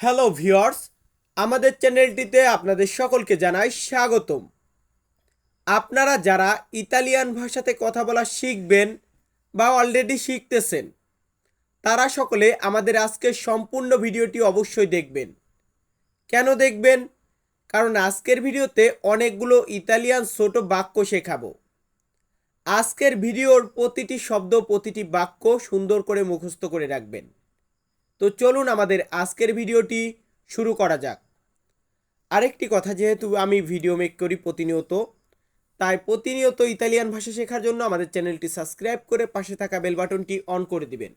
Hello viewers, আমাদের চ্যানেলটিতে আপনাদের সকলকে জানাই স্বাগতম। আপনারা যারা ইতালিয়ান ভাষাতে কথা বলা শিখবেন বা অলরেডি শিখতেছেন, তারা সকলে আমাদের আজকের সম্পূর্ণ ভিডিওটি অবশ্যই দেখবেন। কেন দেখবেন? কারণ আজকের ভিডিওতে অনেকগুলো ইতালিয়ান ছোট বাক্য শেখাবো। আজকের ভিডিওর প্রতিটি শব্দ, প্রতিটি বাক্য সুন্দর করে মুখস্থ করে রাখবেন। তো চলুন আমাদের আজকের ভিডিওটি শুরু করা যাক। আরেকটি কথা যেহেতু আমি ভিডিও মেক করি প্রতিনিয়ত, তাই প্রতিনিয়ত ইতালিয়ান ভাষা শেখার জন্য আমাদের চ্যানেলটি সাবস্ক্রাইব করে পাশে থাকা বেল বাটনটি অন করে দিবেন।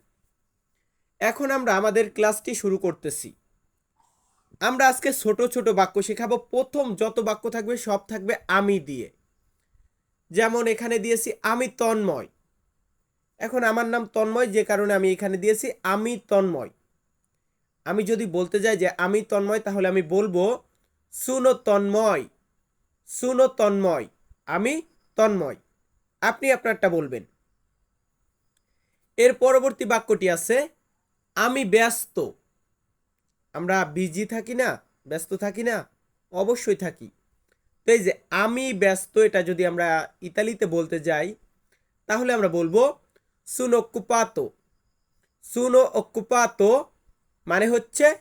এখন আমরা আমাদের ক্লাসটি শুরু করতেছি। আমরা আজকে ছোট ছোট বাক্য শেখাবো, প্রথম যত বাক্য থাকবে সব থাকবে আমি দিয়ে। যেমন এখানে দিয়েছি, আমি তন্ময়। এখন আমার নাম তন্ময়, যে কারণে আমি এখানে দিয়েছি, আমি তন্ময়। আমি যদি বলতে যাই যে আমি তন্ময়, তাহলে আমি বলব সুনো তন্ময় সুনো তন্ময় আমি তন্ময়। আপনি আপনারটা বলবেন। এর পরবর্তী বাক্যটি আছে, আমি ব্যস্ত। আমরা বিজি থাকি না, ব্যস্ত থাকি না, অবশ্যই থাকি। তো এই যে আমি ব্যস্ত, এটা যদি আমরা ইতালিতে বলতে যাই, তাহলে আমরা বলব সুনো কুপাতো সুনো অকুপাতো মানে হচ্ছে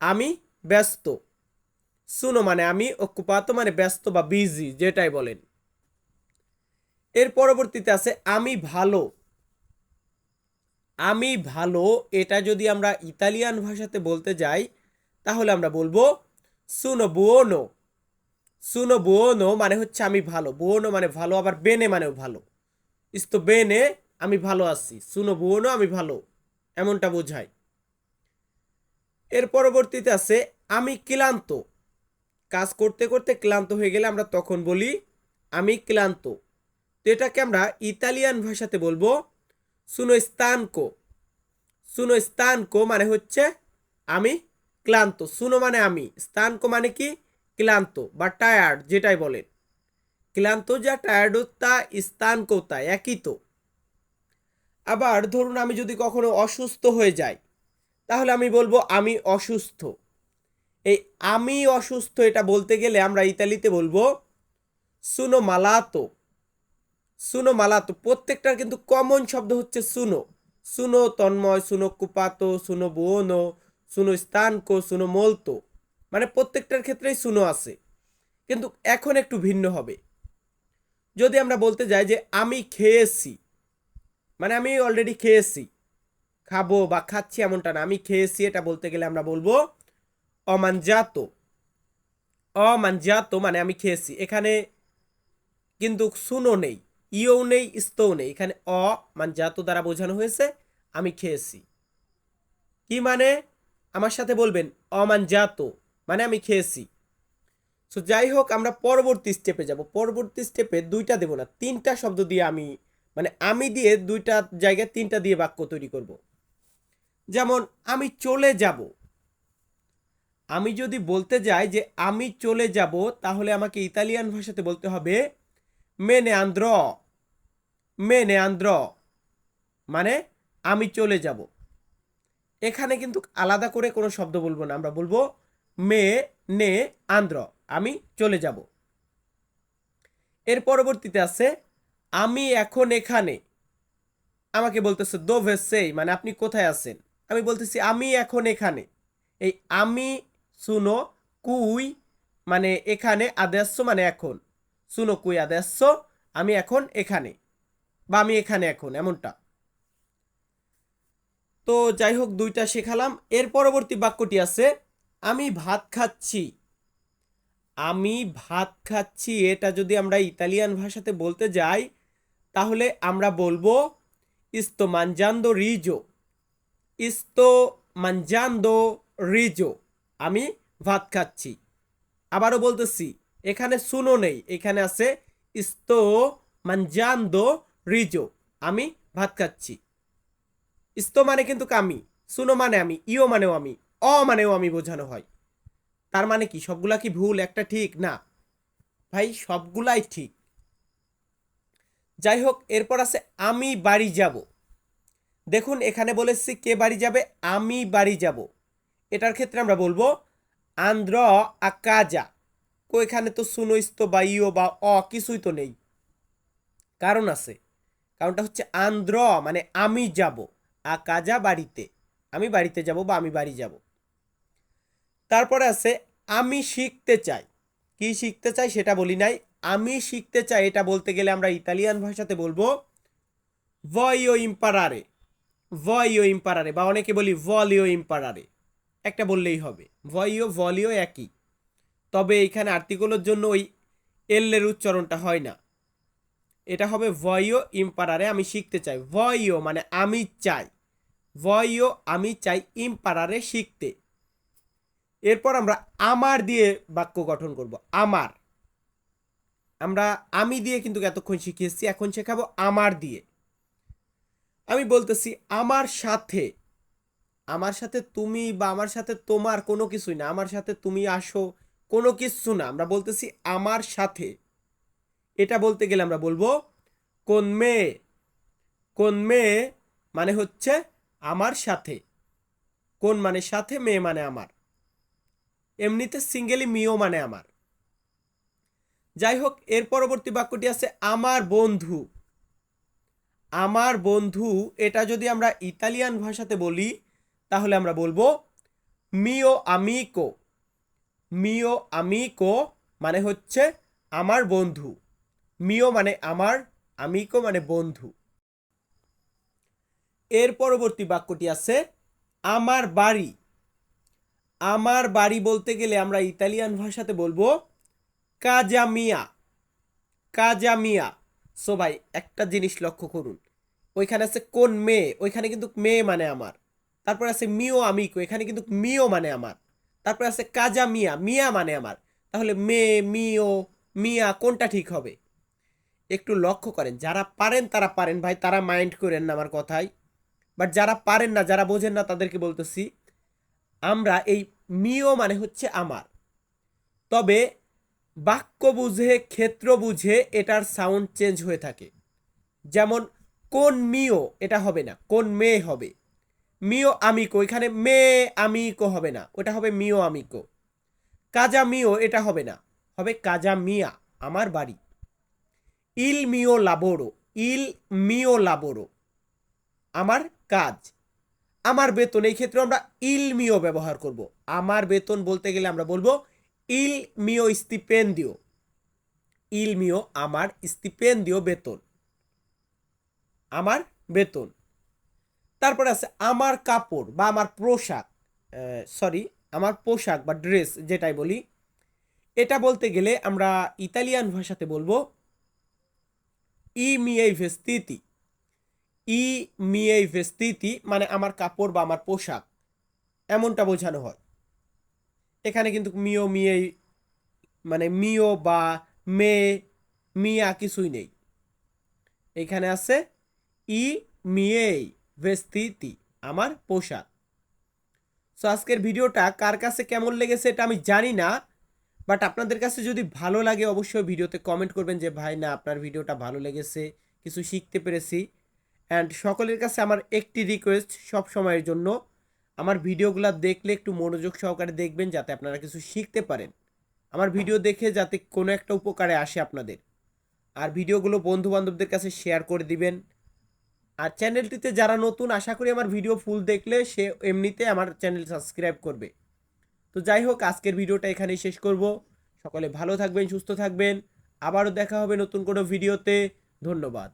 আমি ব্যস্ত। সুনো মানে আমি অকুপাতো মানে ব্যস্ত বা বিজি যেটাই বলেন। এর পরবর্তীতে আছে আমি ভালো। আমি ভালো, এটা যদি আমরা ইতালিয়ান ভাষাতে বলতে যাই, তাহলে আমরা বলব সুনো বুয়োনো সুনো বুয়োনো মানে হচ্ছে আমি ভালো। বুয়োনো মানে ভালো, আবার বেনে মানেও ভালো। ইস্তো বেনে আমি ভালো আছি। সুনো বুয়োনো আমি ভালো। এমনটা বোঝায়। এর পরবর্তীতে আছে, আমি ক্লান্ত। কাজ করতে করতে ক্লান্ত হয়ে গেলে আমরা তখন বলি, আমি ক্লান্ত। তো এটাকে আমরা ইতালিয়ান ভাষাতে বলব সুনো স্তানকো সুনো স্তানকো মানে হচ্ছে, আমি ক্লান্ত। সুনো মানে আমি। স্তানকো মানে কি? ক্লান্ত বা টায়ার্ড যেটাই বলেন। ক্লান্ত যা টায়ার্ড তা স্তানকো তা একই তো। আবার ধরুন আমি যদি কখনো অসুস্থ হয়ে যাই তাহলে আমি বলব আমি অসুস্থ। এই আমি অসুস্থ এটা বলতে গেলে আমরা ইতালিতে বলব সুনো মালাতো। সুনো মালাতো প্রত্যেকটার কিন্তু কমন শব্দ হচ্ছে সুনো। সুনো তন্ময়, সুনো কুপাতো, সুনো বোনো, সুনো স্তানকো, সুনো মলতো। মানে প্রত্যেকটার ক্ষেত্রেই সুনো আছে। কিন্তু এখন একটু ভিন্ন হবে। যদি আমরা বলতে যাই যে আমি খেয়েছি মানে আমি অলরেডি খেয়েছি খাব বা খাচ্ছি এমনটা না। আমি খেয়েছি, এটা বলতে গেলে আমরা বলব অমানজাত। অমানজাত মানে আমি খেয়েছি। এখানে কিন্তু সুনো নেই, ইও নেই স্তও নেই। এখানে অ দ্বারা বোঝানো হয়েছে, আমি খেয়েছি। কি মানে? আমার সাথে বলবেন, অমানজাত মানে আমি খেয়েছি। সো যাই হোক, আমরা পরবর্তী স্টেপে যাব। পরবর্তী স্টেপে দুইটা দেব না, তিনটা শব্দ দিয়ে আমি মানে আমি দিয়ে দুইটা জায়গায় তিনটা দিয়ে বাক্য তৈরি করব। যেমন, আমি চলে যাব। আমি যদি বলতে যাই যে, আমি চলে যাব, তাহলে আমাকে ইতালিয়ান ভাষাতে বলতে হবে মেনে আন্দ্র মেনে আন্দ্র। মানে আমি চলে যাব। এখানে কিন্তু আলাদা করে কোনো শব্দ বলব না, আমরা বলব, মে নে আন্দ্র, আমি চলে যাব। এর পরবর্তীতে আছে, আমি এখন এখানে। আমাকে বলতেছে, দো ভেসেই মানে আপনি কোথায় আছেন? আমি বলতেছি, আমি এখন এখানে। এই আমি, শুনো, কুই মানে এখানে আদেশ্য মানে এখন। শুনো, কুই আদেশ্য আমি এখন এখানে। বা আমি এখানে এখন, এমনটা। তো যাই হোক, দুইটা শেখালাম। এর পরবর্তী বাক্যটি আছে, আমি ভাত খাচ্ছি। আমি ভাত খাচ্ছি, এটা যদি আমরা ইতালিয়ান ভাষাতে বলতে যাই, তাহলে আমরা বলব ইস্তো মানজান্দো রিজো। ইস্তো মানজান্দো রিজো। আমি ভাত খাচ্ছি। আবারও বলতেছি, এখানে শুনো নেই, এখানে আছে ইস্তো মানজান্দো রিজো। আমি ভাত খাচ্ছি। ইস্তো মানে কিন্তু কামি শুনো মানে আমি, ইও মানেও আমি, অ মানেও আমি বোঝানো হয়। তার মানে কি, সবগুলা কি ভুল, একটা ঠিক? না। ভাই, সবগুলাই ঠিক। যাই হোক, এরপর আছে আমি বাড়ি যাব। দেখুন, এখানে বলেছি কে বাড়ি যাবে? আমি বাড়ি যাব। এটার ক্ষেত্রে আমরা বলব, আন্দ্র আকাজা। কো এখানে তো সুনইস্ত বা ইও বা অ কিছুই তো নেই। কারণ আছে। কারণটা হচ্ছে আন্দ্র মানে আমি যাব। আকাজা বাড়িতে। আমি বাড়িতে যাব বা আমি বাড়ি যাব। তারপরে আছে, আমি শিখতে চাই। কি শিখতে চাই সেটা বলি নাই। আমি শিখতে চাই, এটা বলতে গেলে আমরা ইতালিয়ান ভাষাতে বলব ভয়ো ইম্পারারে ভয়ো ইম্পারারে বা অনেকে বলি ভলিও ইম্পারারে একটা বললেই হবে। ভয়ও ভলিও একই। তবে এখানে আর্টিকলের জন্য ওই এল্লের উচ্চারণটা হয় না। এটা হবে ভয়ও ইম্পারারে আমি শিখতে চাই। ভয়ও মানে আমি চাই। ভয়ও আমি চাই ইম্পারারে শিখতে। এরপর আমরা আমার দিয়ে বাক্য গঠন করব। আমার। আমরা আমি দিয়ে কিন্তু এতক্ষণ শিখে এসেছি এখন শেখাবো আমার দিয়ে। আমি বলতেছি, আমার সাথে আমার সাথে তুমি বা আমার সাথে তোমার কোনো কিছুই না, আমার সাথে তুমি আসো, কোনো কিছু না। আমরা বলতেছি, আমার সাথে। এটা বলতে গেলে আমরা বলব, কোন মেয়ে কোন মেয়ে মানে হচ্ছে আমার সাথে। কোন মানে সাথে, মেয়ে মানে আমার। এমনিতে সিঙ্গেলি মিও মানে আমার। যাই হোক, এর পরবর্তী বাক্যটি আছে, আমার বন্ধু। আমার বন্ধু, এটা যদি আমরা ইতালিয়ান ভাষাতে বলি, তাহলে আমরা বলব মিও আমিকো মিও আমিকো মানে হচ্ছে আমার বন্ধু। মিও মানে আমার আমিকো মানে বন্ধু। এর পরবর্তী বাক্যটি আছে, আমার বাড়ি আমার বাড়ি বলতে গেলে আমরা ইতালিয়ান ভাষাতে বলব কাজামিয়া কাজামিয়া সো ভাই, একটা জিনিস লক্ষ্য করুন। ওইখানে আছে কোন মেয়ে ওইখানে কিন্তু মেয়ে মানে আমার। তারপর আছে মিও আমিকো, এখানে কিন্তু মিও মানে আমার। তারপর আছে কাজা মিয়া মিয়া মানে আমার। তাহলে মেয়ে মিও, মিয়া কোনটা ঠিক হবে? একটু লক্ষ্য করেন, যারা পারেন তারা পারেন। ভাই, তারা মাইন্ড করেন না আমার কথায়। বাট যারা পারেন না, যারা বোঝেন না, তাদেরকে বলতেছি, আমরা এই মিও মানে হচ্ছে আমার। তবে বাক্য বুঝে, ক্ষেত্র বুঝে এটার সাউন্ড চেঞ্জ হয়ে থাকে। যেমন কোন মিও, এটা হবে না। কোন মেয়ে হবে। মিও আমিকো, এখানে মেয়ে আমিকো হবে না। ওটা হবে মিও আমিকো। কাজা মিও, এটা হবে না। হবে কাজা মিয়া, আমার বাড়ি। ইল মিও লাবোরো, ইল মিও লাবোরো, আমার কাজ। আমার বেতন, এই ক্ষেত্রে আমরা ইল মিও ব্যবহার করব। আমার বেতন বলতে গেলে আমরা বলব ইল মিও স্টিপেন্দিও। ইল মিও, আমার স্টিপেন্দিও বেতন। আমার বেতন। তারপরে আছে আমার কাপড় বা আমার পোশাক সরি আমার পোশাক বা ড্রেস যেটাই বলি, এটা বলতে গেলে আমরা ইতালিয়ান ভাষাতে বলব ই মিয়েই ভেস্তিতি। ই মিয়েই ভেস্তিতি মানে আমার কাপড় বা আমার পোশাক, এমনটা বোঝানো হয়। এখানে কিন্তু মিও মিয়েই মানে মিও বা মেয়ে মিয়া কিছুই নেই। এখানে আছে ই মিয়েই ভেস্তিতি, আমার পোশাক। সো আজকের ভিডিওটা কার কাছে কেমন লেগেছে এটা আমি জানি না বাট আপনাদের কাছে যদি ভালো লাগে অবশ্যই ভিডিওতে কমেন্ট করবেন যে, ভাই, না, আপনার ভিডিওটা ভালো লেগেছে, কিছু শিখতে পেরেছি। অ্যান্ড সকলের কাছে আমার একটি রিকোয়েস্ট সব সময়ের জন্য, আমার ভিডিওগুলো দেখলে একটু মনোযোগ সহকারে দেখবেন যাতে আপনারা কিছু শিখতে পারেন। আমার ভিডিও দেখে যাতে কোনো একটা উপকারে আসে আপনাদের। আর ভিডিওগুলো বন্ধু বান্ধবদের কাছে শেয়ার করে দিবেন। আর চ্যানেলটিতে যারা নতুন, আশা করি আমার ভিডিও ফুল দেখলে সে এমনিতে আমার চ্যানেল সাবস্ক্রাইব করবে। তো যাই হোক, আজকের ভিডিওটা এখানেই শেষ করব। সকলে ভালো থাকবেন, সুস্থ থাকবেন। আবারও দেখা হবে নতুন কোনো ভিডিওতে ধন্যবাদ।